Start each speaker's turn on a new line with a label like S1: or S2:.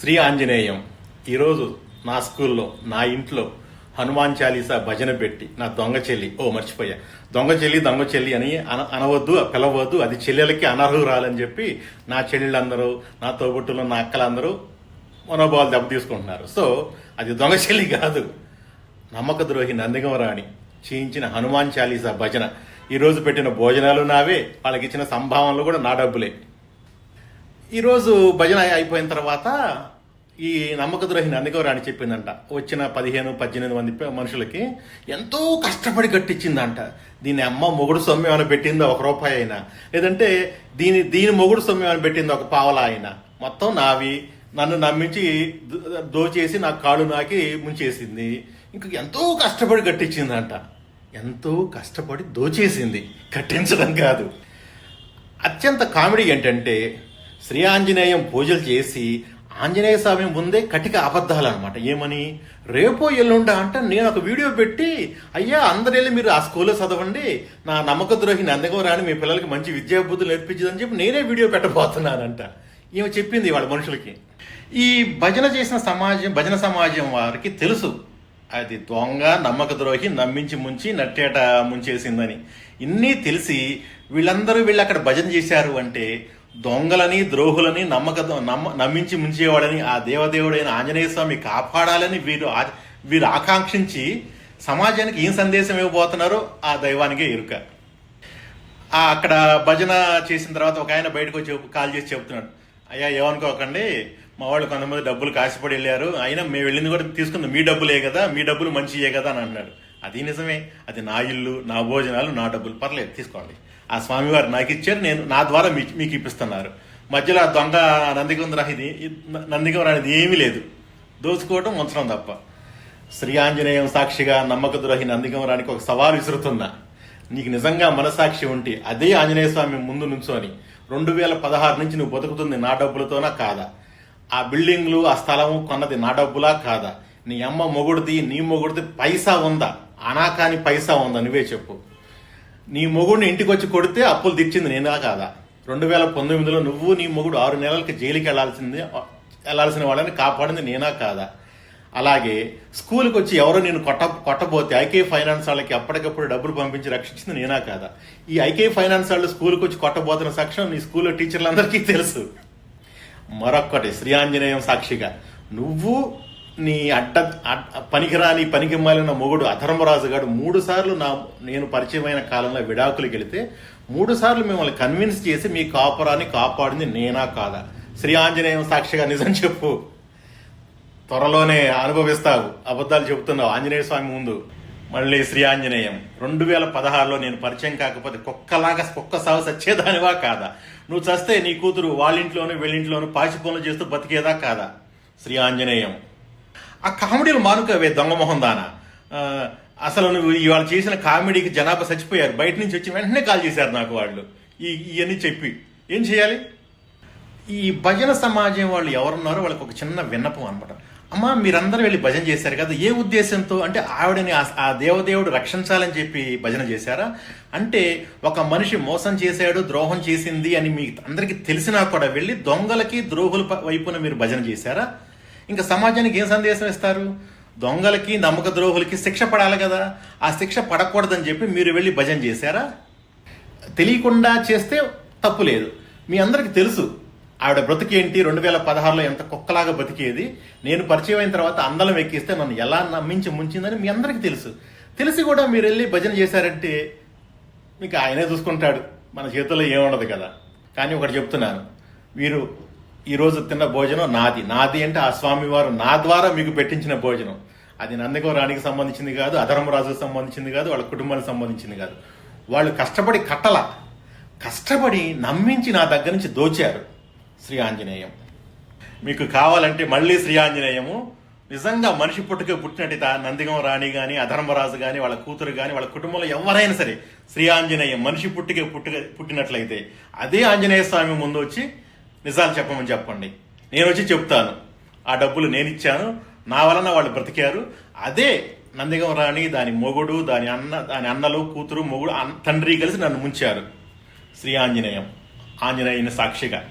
S1: శ్రీ ఆంజనేయం ఈరోజు నా స్కూల్లో నా ఇంట్లో హనుమాన్ చాలీసా భజన పెట్టి నా దొంగ చెల్లి ఓ మర్చిపోయా దొంగ చెల్లి దొంగ చెల్లి అని అన అనవద్దు పిలవద్దు అది చెల్లెలకి అనర్హురాలని చెప్పి నా చెల్లెళ్ళందరూ నా తోబుట్టులు నా అక్కలందరూ మనోభావాలు దెబ్బ తీసుకుంటున్నారు సో అది దొంగ చెల్లి కాదు. నమ్మక ద్రోహి నందిగమరాణి చేయించిన హనుమాన్ చాలీసా భజన. ఈరోజు పెట్టిన భోజనాలు నావే వాళ్ళకి ఇచ్చిన సంభావనలు కూడా నా డబ్బులే. ఈరోజు భజన అయిపోయిన తర్వాత ఈ నమ్మక ద్రోహి అని చెప్పిందంట. వచ్చిన పదిహేను పద్దెనిమిది మంది మనుషులకి ఎంతో కష్టపడి కట్టించిందంట. దీని అమ్మ మొగుడు సొమ్యం అని పెట్టిందో? ఒక రూపాయి అయినా. లేదంటే దీని దీని మొగుడు సొమ్యం అని పెట్టిందో? ఒక పావలా అయినా. మొత్తం నావి. నన్ను నమ్మించి దోచేసి నా కాళ్ళు నాకి ముంచేసింది. ఇంక ఎంతో కష్టపడి కట్టించిందంట. ఎంతో కష్టపడి దోచేసింది. కట్టించడం కాదు. అత్యంత కామెడీ ఏంటంటే శ్రీ ఆంజనేయం పూజలు చేసి ఆంజనేయ స్వామి ముందే కటిక అబద్ధాలు అనమాట ఏమని? రేపో ఎల్లుండా అంటే నేను ఒక వీడియో పెట్టి అయ్యా అందరి వెళ్ళి మీరు ఆ స్కూల్లో చదవండి. నా నమ్మక ద్రోహి నందగోరాని మీ పిల్లలకి మంచి విద్యా నేర్పించదని చెప్పి నేనే వీడియో పెట్టబోతున్నానంట. ఈమె చెప్పింది వాళ్ళ మనుషులకి. ఈ భజన చేసిన సమాజం భజన సమాజం వారికి తెలుసు. అది దొంగ నమ్మక ద్రోహి నమ్మించి ముంచి నట్టేట ముంచేసిందని. ఇన్ని తెలిసి వీళ్ళందరూ వీళ్ళు అక్కడ భజన చేశారు అంటే దొంగలని ద్రోహులని నమ్మక నమ్మ నమ్మించి ముంచేవాడని ఆ దేవదేవుడైన ఆంజనేయ స్వామి కాపాడాలని వీరు వీరు ఆకాంక్షించి సమాజానికి ఏం సందేశం ఇవ్వబోతున్నారో ఆ దైవానికే ఎరుక. ఆ అక్కడ భజన చేసిన తర్వాత ఒక ఆయన బయటకు వచ్చి కాల్ చేసి చెప్తున్నాడు. అయ్యా ఏమనుకోకండి మా వాళ్ళు కొంతమంది డబ్బులు కాసిపడి వెళ్ళారు. అయినా మేము వెళ్ళింది కూడా తీసుకుంది. మీ డబ్బులే కదా మీ డబ్బులు మంచియే కదా అని అన్నాడు. అది నిజమే అది నా ఇల్లు నా భోజనాలు నా డబ్బులు. పర్లేదు తీసుకోండి. ఆ స్వామివారు నాకు ఇచ్చారు నేను నా ద్వారా మీకు ఇప్పిస్తున్నారు. మధ్యలో ఆ దొంగ నందిగొందర ఇది నందిగొందర అనేది ఏమీ లేదు. దోచుకోవటం ఉంచడం తప్ప. శ్రీ ఆంజనేయం సాక్షిగా నమ్మక ద్రోహి నందికమరానికి ఒక సవాల్ విసురుతున్నా. నీకు నిజంగా మనసాక్షి ఉంటే అదే ఆంజనేయ స్వామి ముందు నుంచోని రెండు వేల పదహారు నుంచి నువ్వు బతుకుతుంది నా డబ్బులతోనా కాదా? ఆ బిల్డింగ్లు ఆ స్థలము కొన్నది నా డబ్బులా కాదా? నీ అమ్మ మొగుడిది నీ మొగుడిది పైసా ఉందా? అనాకాని పైసా ఉందా? నువ్వే చెప్పు. నీ మొగుడిని ఇంటికి వచ్చి కొడితే అప్పులు తెచ్చింది నేనా కాదా? రెండు వేల పంతొమ్మిదిలో నువ్వు నీ మొగుడు ఆరు నెలలకి జైలుకి వెళ్ళాల్సింది వెళ్ళాల్సిన వాళ్ళని కాపాడింది నేనా కాదా? అలాగే స్కూల్కి వచ్చి ఎవరో నేను కొట్ట కొట్టబోతే ఐకే ఫైనాన్స్ వాళ్ళకి అప్పటికప్పుడు డబ్బులు పంపించి రక్షించింది నేనా కాదా? ఈ ఐకే ఫైనాన్స్ వాళ్ళు స్కూల్కి వచ్చి కొట్టబోతున్న సాక్ష్యం నీ స్కూల్లో టీచర్లందరికీ తెలుసు. మరొక్కటి శ్రీ ఆంజనేయం సాక్షిగా నువ్వు నీ అడ్డ పనికిరాని పనికి మాలిన మొగుడు అధర్మరాజు గారు మూడు సార్లు నా నేను పరిచయమైన కాలంలో విడాకులకు వెళితే మూడు సార్లు మిమ్మల్ని కన్విన్స్ చేసి మీ కాపురాన్ని కాపాడింది నేనా కాదా? శ్రీ ఆంజనేయం సాక్షిగా నిజం చెప్పు. త్వరలోనే అనుభవిస్తావు. అబద్ధాలు చెబుతున్నావు. ఆంజనేయ స్వామి ముందు. మళ్ళీ శ్రీ ఆంజనేయం. రెండు వేల పదహారులో నేను పరిచయం కాకపోతే కుక్కలాగా కుక్క సాగు సచ్చేదానివా కాదా? నువ్వు చస్తే నీ కూతురు వాళ్ళింట్లోనూ వెళ్ళింట్లోనూ పాచి చేస్తూ బతికేదా కాదా? శ్రీ ఆంజనేయం. ఆ కామెడీలు మానుకవే దొంగమొహం దానా. అసలు నువ్వు ఇవాళ చేసిన కామెడీకి జనాభా చచ్చిపోయారు. బయట నుంచి వచ్చి వెంటనే కాల్ చేశారు నాకు వాళ్ళు. ఈ ఇవన్నీ చెప్పి. ఏం చేయాలి? ఈ భజన సమాజం వాళ్ళు ఎవరున్నారో వాళ్ళకి ఒక చిన్న విన్నపం అనమాట అమ్మా మీరందరూ వెళ్ళి భజన చేశారు కదా. ఏ ఉద్దేశంతో? అంటే ఆవిడని ఆ- దేవదేవుడు రక్షించాలని చెప్పి భజన చేశారా? అంటే ఒక మనిషి మోసం చేశాడు ద్రోహం చేసింది అని మీకు అందరికీ తెలిసినా కూడా వెళ్ళి దొంగలకి ద్రోహుల వైపున మీరు భజన చేశారా? ఇంకా సమాజానికి ఏం సందేశం ఇస్తారు? దొంగలకి నమ్మక ద్రోహులకి శిక్ష పడాలి కదా. ఆ శిక్ష పడకూడదని చెప్పి మీరు వెళ్ళి భజన చేశారా? తెలియకుండా చేస్తే తప్పు లేదు. మీ అందరికి తెలుసు ఆవిడ బ్రతికేంటి? రెండు వేల పదహారులో ఎంత కుక్కలాగా బతికేది నేను పరిచయం అయిన తర్వాత అందలం ఎక్కిస్తే నన్ను ఎలా నమ్మించి ముంచిందని మీ అందరికీ తెలుసు. తెలిసి కూడా మీరు వెళ్ళి భజన చేశారంటే మీకు ఆయనే చూసుకుంటాడు. మన చేతుల్లో ఏముండదు కదా. కానీ ఒకటి చెప్తున్నాను. వీరు ఈరోజు తిన్న భోజనం నాది. నాది అంటే ఆ స్వామివారు నా ద్వారా మీకు పెట్టించిన భోజనం. అది నందిగో రాణికి సంబంధించింది కాదు అధర్మరాజుకు సంబంధించింది కాదు వాళ్ళ కుటుంబానికి సంబంధించింది కాదు. వాళ్ళు కష్టపడి కట్టల. కష్టపడి నమ్మించి నా దగ్గర నుంచి దోచారు శ్రీ ఆంజనేయం. మీకు కావాలంటే మళ్ళీ శ్రీ ఆంజనేయము. నిజంగా మనిషి పుట్టుక పుట్టినట్టు నందిగం రాణి కానీ అధర్మరాజు కానీ వాళ్ళ కూతురు కానీ వాళ్ళ కుటుంబంలో ఎవరైనా సరే శ్రీ ఆంజనేయం మనిషి పుట్టుక పుట్టుక పుట్టినట్లయితే అదే ఆంజనేయ స్వామి ముందు వచ్చి నిజాలు చెప్పమని చెప్పండి. నేను వచ్చి చెప్తాను. ఆ డబ్బులు నేను ఇచ్చాను. నా వలన వాళ్ళు బ్రతికారు. అదే నందిగం రాణి దాని మొగుడు దాని అన్న దాని అన్నలు కూతురు మొగుడు తండ్రి కలిసి నన్ను ముంచారు. శ్రీ ఆంజనేయం. ఆంజనేయుని సాక్షిగా.